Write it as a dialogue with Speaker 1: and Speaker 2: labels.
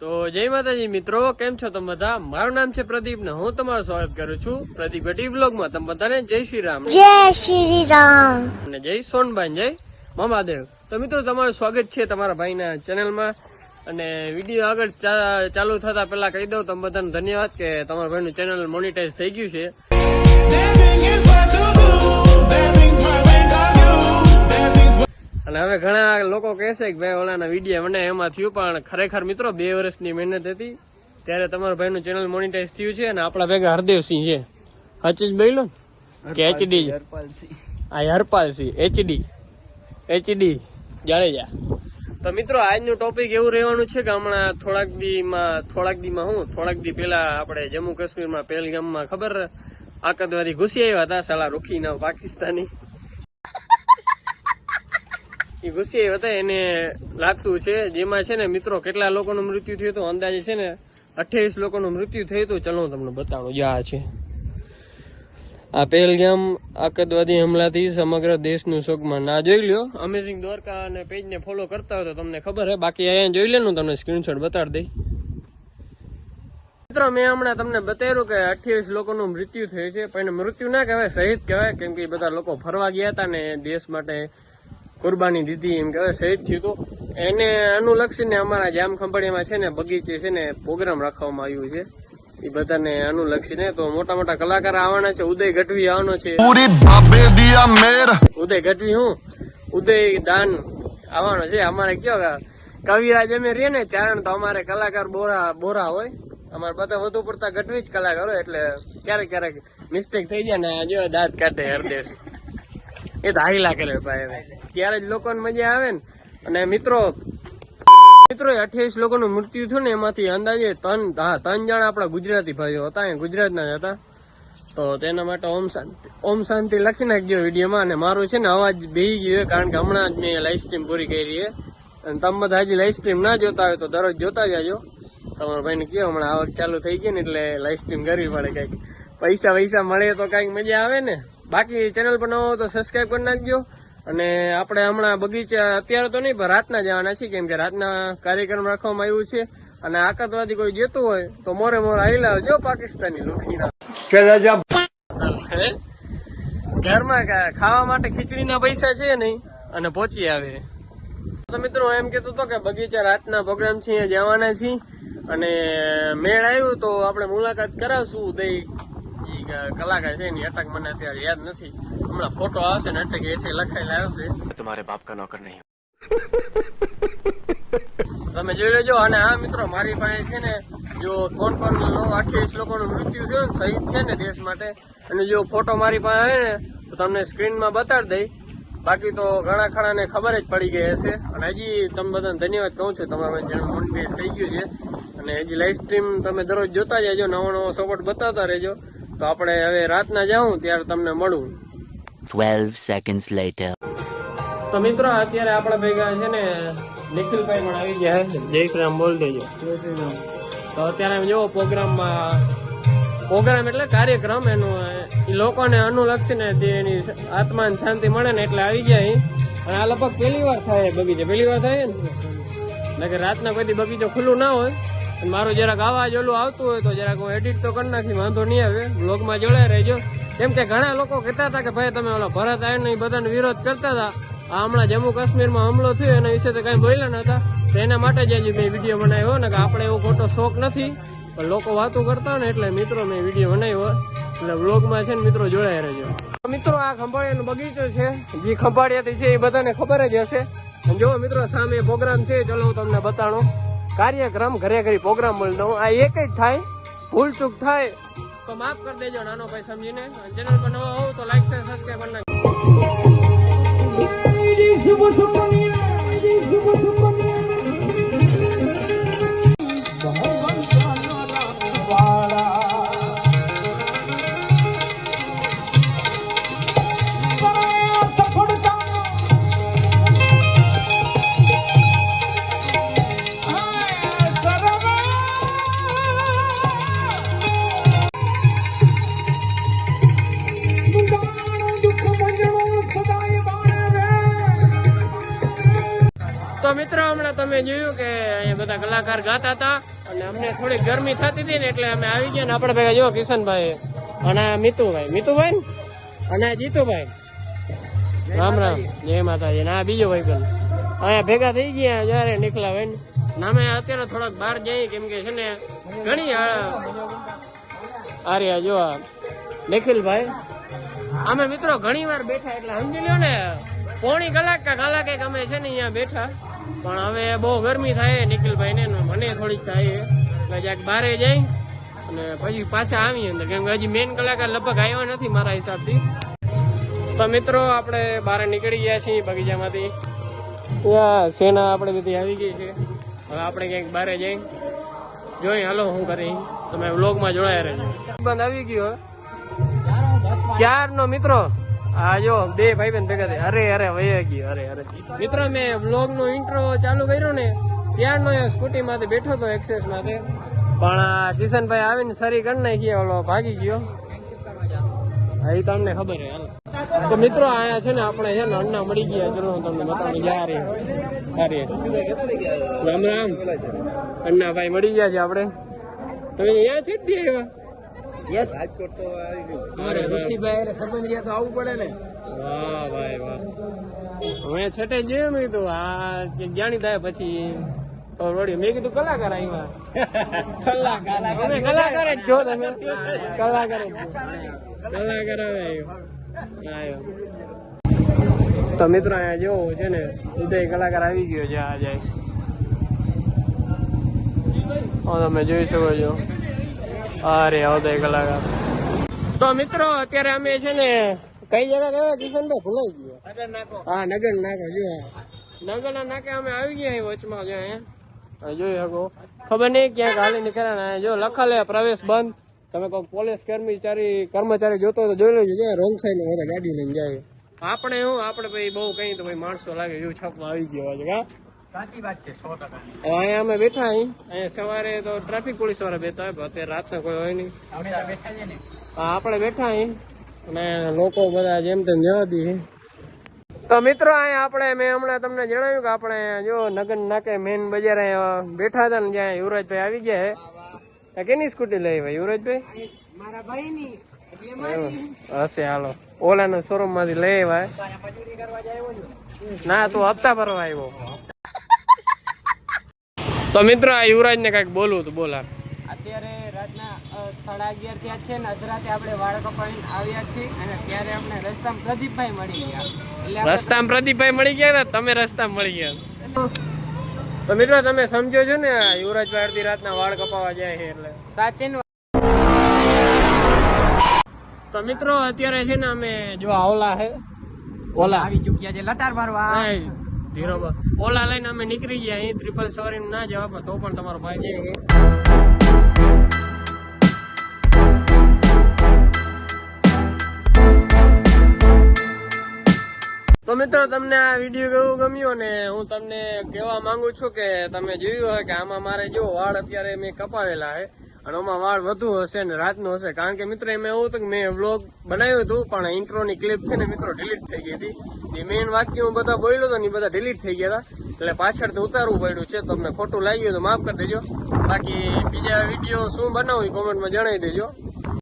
Speaker 1: તો જય માતાજી મિત્રો. કેમ છો તમે બધા? મારું નામ છે પ્રદીપ ને હું તમારું સ્વાગત કરું છું પ્રદીપ ગઢી બ્લોગમાં તમે બધાને જય શ્રી રામ.
Speaker 2: જય શ્રી રામ.
Speaker 1: અને જય સોનબાઈ જય મમાદેવ. તો મિત્રો તમારું સ્વાગત છે તમારા ભાઈના ચેનલમાં અને વીડિયો આગળ ચાલુ થતા પહેલા કહી દઉં તમે બધાને ધન્યવાદ કે તમારા ભાઈનું ચેનલ મોનિટાઈઝ થઈ ગયું છે. અને હવે ઘણા લોકો કહેશે કે ભાઈ ઓલાના વીડિયો મને એમાં થયું પણ ખરેખર મિત્રો બે વર્ષની મહેનત હતી. ત્યારે તમારા ભાઈનું ચેનલ મોનિટાઈઝ થયું છે અને આપણા ભેગા હરદેવસિંહ છે. હચી જ બોલો ને? કે એચડી આ હરપાલસિંહ એચડી. એચડી. જાડેજા. તો મિત્રો આજનું ટોપિક એવું રહેવાનું છે કે હમણાં થોડાક દીમાં થોડાક દીમાં હું થોડાક દી પહેલા આપણે જમ્મુ કાશ્મીરમાં પહેલગામમાં ખબર આતંકવાદી ઘૂસી આવ્યા હતા સાલા રૂખીના પાકિસ્તાની. એ ઘૂસી હતા, એને લાગતું છે. જેમાં છે ને, મિત્રો, કેટલા લોકોનું મૃત્યુ થયું હતું? અંદાજે છે ને, અઠ્યાવીસ લોકોનું મૃત્યુ થયું હતું. ચલો તમને બતાડું યા છે. આ પહેલગામ આતંકવાદી હમલાથી સમગ્ર દેશનું શોકમાં ના, જોઈ લ્યો. અમેઝિંગ દ્વારકા અને પેજને ફોલો કરતા હોય તો તમને ખબર હે. બાકી અહીંયા જોઈ લે તમને સ્ક્રીનશોટ બતાડી દઈ મિત્રો, મેં હમણાં તમને બતાવ્યું કે અઠ્યાવીસ લોકોનું મૃત્યુ થયું છે. પણ મૃત્યુ ના કહેવાય, શહીદ કહેવાય, કેમ કે બધા લોકો ફરવા ગયા હતા ને, દેશ માટે કુરબાની દીધી એમ કે શહીદ થયું હતું એને અનુલક્ષીને અમારા જામ ખંભાળીમાં છે ને બગીચે છે ને પ્રોગ્રામ રાખવામાં આવ્યું છે. એ બધાને અનુલક્ષીને તો મોટા મોટા કલાકાર આવવાના છે. ઉદય ગઢવી આવવાનો છે. ઉદય ગઢવી હું? ઉદય દાન આવવાનો છે. અમારે કયો કવિરાજ અમે રે ને ચારણ તો અમારે કલાકાર બોરા બોરા હોય. અમારે બધા વધુ પડતા ગઢવી જ કલાકાર હોય એટલે ક્યારેક ક્યારેક મિસ્ટેક થઈ જાય ને જો દાંત કાઢે હરદેશ. એ તો હાઈલા કરે ભાઈ હવે. ત્યારે જ લોકોને મજા આવે ને. અને મિત્રો મિત્રો અઠ્યાવીસ લોકોનું મૃત્યુ થયું ને એમાંથી અંદાજે ત્રણ, હા, ત્રણ જણા આપણા ગુજરાતી ભાઈઓ હતા એ ગુજરાતના જ હતા. તો તેના માટે ઓમ શાંતિ ઓમ શાંતિ લખી નાખજો વિડીયોમાં. અને મારું છે ને અવાજ બેહી ગયો કારણ કે હમણાં જ મેં લાઈવ સ્ટ્રીમ પૂરી કરી અને તમે બધા હજી લાઈવ સ્ટ્રીમ ના જોતા હોય તો દરરોજ જોતા જાજો. તમારા ભાઈને કહો, હમણાં આવક ચાલુ થઈ ગઈ ને એટલે લાઈવ સ્ટ્રીમ કરવી પડે કંઈક. પૈસા પૈસા મળે તો કાંઈક મજા આવે ને. બાકી ચેનલ પર નવો હોય તો સબસ્ક્રાઈબ કરી નાખજો. અને આપણે હમણાં બગીચા અત્યારે તો નહીં પણ રાતના જવાના છીએ કેમ કે રાતના કાર્યક્રમ રાખવામાં આવ્યું છે. અને આતંકવાદી કોઈ જતું હોય તો મોરે મોરે આવી લાવજો પાકિસ્તાની લુખીના. હે? ઘરમાં ખાવા માટે ખીચડીના પૈસા છે નહીં? અને પહોંચી આવે. તો મિત્રો એમ કેતો હતો કે બગીચા રાતના પ્રોગ્રામ છે જવાના છીએ. અને મેળ આવ્યું તો આપણે મુલાકાત કરાવશું ઉદય ઈ ક- કલાકાર છે એની અટક મને અત્યારે યાદ નથી. હમણાં ફોટો આવશે ને અટક એથી લખાયેલા આવશે.
Speaker 3: તમારે બાપ કા નોકર નહીં.
Speaker 1: તમે જોઈ લેજો અને આ મિત્રો મારી પાસે છે ને જો કોણ કોણ અઠ્યાવીસ લોકોનું મૃત્યુ થયું ને શહીદ છે ને દેશ માટે. અને જો ફોટો મારી પાસે આવે ને તો તમને સ્ક્રીનમાં બતાડી દઈ. બાકી તો ઘણા ખણા ને ખબર જ પડી ગઈ હશે. અને હજી તમે બધાને ધન્યવાદ કહું છું તમારા જેનું મૂડ બેસ થઈ ગયું છે. અને હજી લાઈવ સ્ટ્રીમ તમે દરરોજ જોતા જજો નવો નવો સપોર્ટ બતાવતા રહેજો. તો આપણે હવે રાતના જાઉં ત્યારે તમને મળું.
Speaker 3: 12 seconds later.
Speaker 1: તો મિત્રો અત્યારે આપણા ભેગા છે ને નિખિલભાઈ પણ આવી ગયા છે. જય શ્રી રામ બોલ દેજો. તો અત્યારે જો પ્રોગ્રામમાં પ્રોગ્રામ એટલે કાર્યક્રમ એનું એ લોકોને અનુલક્ષીને જે એની આત્માને શાંતિ મળે ને એટલે આવી જાય અને આ લગભગ પહેલી વાર થાય બગીચે. પહેલી વાર થાય ને? કે રાતના કોઈ બગીચો ખુલ્લું ના હોય. મારું જરાક અવાજ ઓલું આવતું હોય તો જરાક હું એડિટ તો કરી નાખી, વાંધો નહીં આવે. બ્લોગમાં જોડાઈ રહેજો. કેમ કે ઘણા લોકો કહેતા હતા કે ભાઈ તમે ઓલા ભરત આયન એ બધાને વિરોધ કરતા હતા. આ હમણાં જમ્મુ કાશ્મીરમાં હમલો થયો, એના વિશે તો કઈ બોલ્યા નતા તો એના માટે જ હજી મેં વીડિયો બનાવ્યો ને કે આપણે એવો ખોટો શોખ નથી. પણ લોકો વાતો કરતા ને એટલે મિત્રો મેં વીડિયો બનાવ્યો એટલે વ્લોગમાં છે ને મિત્રો જોડાઈ રહેજો. મિત્રો આ ખંભાળિયાનો બગીચો છે. જે ખંભાળિયાથી છે એ બધાને ખબર જ હશે. જો મિત્રો, સામે પ્રોગ્રામ છે. ચલો હું તમને બતાડું. કાર્યક્રમ ઘરે ઘરે પ્રોગ્રામ મળતો આ એક જ થાય ભૂલ ચૂક થાય. તો માફ કરી દેજો નાનો ભાઈ સમજીને. ચેનલ પર નવો હોવ તો લાઈક શેર સબસ્ક્રાઈબ તમે જોયું કે અહીંયા બધા કલાકાર ગાતા હતા અને અમને થોડી ગરમી થતી હતી ને એટલે અમે આવી ગયા ને આપણે ભેગા જો કિશનભાઈ અને મિતુભાઈ. મિતુભાઈ અને જીતુભાઈ. રામ રામ. જય માતાજી. ના બીજો ભાઈ પણ. અહીંયા ભેગા થઈ ગયા, જયારે નીકળ્યા હોય ને. અમે અત્યારે થોડાક બહાર જઈએ, કેમ કે છે ને ઘણી આર્યા જો નિખિલભાઈ. અમે મિત્રો ઘણી વાર બેઠા, એટલે સમજી લ્યો ને, પોણી કલાક કે કલાક અમે છે ને અહીંયા બેઠા. પણ હવે બહુ ગરમી થાય નિખિલભાઈ ને ને મને થોડીક થાય એટલે જ્યાંક બારે જઈ અને પછી પાછા આવીએ અંદર. કેમ કે હજી મેન કલાકાર લગભગ આવ્યો નથી મારા હિસાબથી. તો મિત્રો, આપણે બહાર નીકળી ગયા છીએ બગીચામાંથી. ત્યાં સેના આપણે બધી આવી ગઈ છે. હવે આપણે ક્યાંક બારે જઈ. જોઈ, હાલો, હું કરી. તમે વ્લોગમાં જોડાયા રહેજો. બંધ આવી ગયો. ક્યારનો મિત્રો? આ જો, બે ભાઈ બેન ભેગા થઈ અરે અરે, વહી ગયો, અરે અરે. મિત્રો, મેં બ્લોગ નો ઇન્ટ્રો ચાલુ કર્યો ને, ત્યારનો સ્કૂટી માંથી બેઠો હતો એક્સેસમાંથી. પણ આ કિશનભાઈ આવીને સરી કરી નાખી ઓલો ભાગી ગયો. હા એ તમને ખબર હાલો. તો મિત્રો આયા છે ને, આપણે છે ને, અન્ના મળી ગયા. ચલો, હું તમને બતાવી જા રે અરે રામ રામ. અન્ના ભાઈ મળી ગયા છે આપણે. તમે અહીંયા છે જ આવ્યા. યસ અરે ઋષિભાઈ એટલે સંબંધ તો આવવું પડે ને. વાહ ભાઈ વાહ. હવે છઠે જોયું મેં તો. આ જાણી થાય પછી ખબર મેં કીધું કલાકાર આવ્યા. કલાકાર. અમે કલાકાર જ જો તમે. કલાકાર કલાકાર આવ્યો. તો મિત્રો અહીંયા જોવો છે ને ઉદય કલાકાર આવી ગયો છે આ જાય. હા તમે જોઈ શકો છો. અરે ઉદય કલાક તો મિત્રો, અત્યારે અમે છે ને કઈ જગ્યા ગયા? કિશનભાઈ ભૂલાઈ ગયો. હા, નગર નાકો, જો. નગર ના નાકે અમે આવી ગયા વચમાં, જો અહીંયા જોઈ શકો. ખબર નહીં ક્યાંક હાલી નીકળ્યા જો, લખાલે, પ્રવેશ બંધ. તમે કોઈ પોલીસ કર્મચારી કર્મચારી જોતો તો જોઈ લેજો, જો, રોંગ સાઈડ બધા ગાડી લઈને જાય. આપણે શું આપણે ભાઈ બહુ કઈ તો ભાઈ માણસો લાગે એવું છાપવા આવી ગયો અહીંયા અમે બેઠા અહીં. અહીંયા સવારે તો ટ્રાફિક પોલીસવાળા બેઠા હોય અત્યારે રાતના કોઈ હોય નહીં. હા આપણે બેઠા અહીં. અને લોકો બધા જેમ તેમ જવા દઈએ તો મિત્રો અહીંયા આપણે મેં હમણાં તમને જણાવ્યું કે આપણે જો નગર નાકે મેન બજાર બેઠા હતા ને જ્યાં યુવરાજભાઈ આવી ગયા છે. કેની સ્કૂટી લઈ ભાઈ યુવરાજભાઈ? હશે હાલો. ઓલાના શોરૂમમાંથી લઈ આવ્યા. ના તું હપ્તા ભરવા આવ્યો. તો મિત્રો આ યુવરાજ ને કંઈક બોલવું તો બોલા
Speaker 4: અત્યારે રાતના સાડા અગિયાર ત્યાં છે ને અધરાતે આપણે વાળ કપાવીને આવ્યા છીએ અને ત્યારે આપણે રસ્તામાં પ્રદીપભાઈ મળી ગયા. એટલે
Speaker 1: રસ્તામાં પ્રદીપભાઈ મળી ગયા ને તમે રસ્તામાં મળી ગયા. તો મિત્રો તમે સમજો છો ને આ યુવરાજભાઈ અડધી રાતના વાળ કપાવા જાય છે એટલે.
Speaker 4: સાચીન
Speaker 1: તો મિત્રો અત્યારે છે ને અમે જો આવલા ઓલા હે ઓલા.
Speaker 4: આવી ચૂક્યા છે લટાર મારવા.
Speaker 1: ઓલા લઈને અમે નીકળી ગયા. અહીં ત્રિપલ સવારી ના જવાબ તો પણ તમારો ભાઈ તો મિત્રો, તમને આ વીડિયો કેવું ગમ્યો ને હું તમને કહેવા માંગુ છું કે તમે જોયું હોય કે આમાં મારે જો વાળ અત્યારે મેં કપાવેલા છે. અને આમાં વાળ વધુ હશે ને રાતનું હશે. કારણ કે મિત્રો, એમાં એવું હતું કે મેં વ્લોગ બનાવ્યું હતું, પણ ઇન્ટ્રોની ક્લિપ છે ને મિત્રો ડિલીટ થઈ ગઈ હતી. એ મેઇન વાક્ય હું બધા બોલ્યો હતો ને એ બધા ડિલીટ થઈ ગયા હતા. એટલે પાછળથી ઉતારવું પડ્યું છે. તમને ખોટું લાગ્યું તો માફ કરી દેજો. બાકી બીજા વીડિયો શું બનાવું એ કોમેન્ટમાં જણાવી દેજો.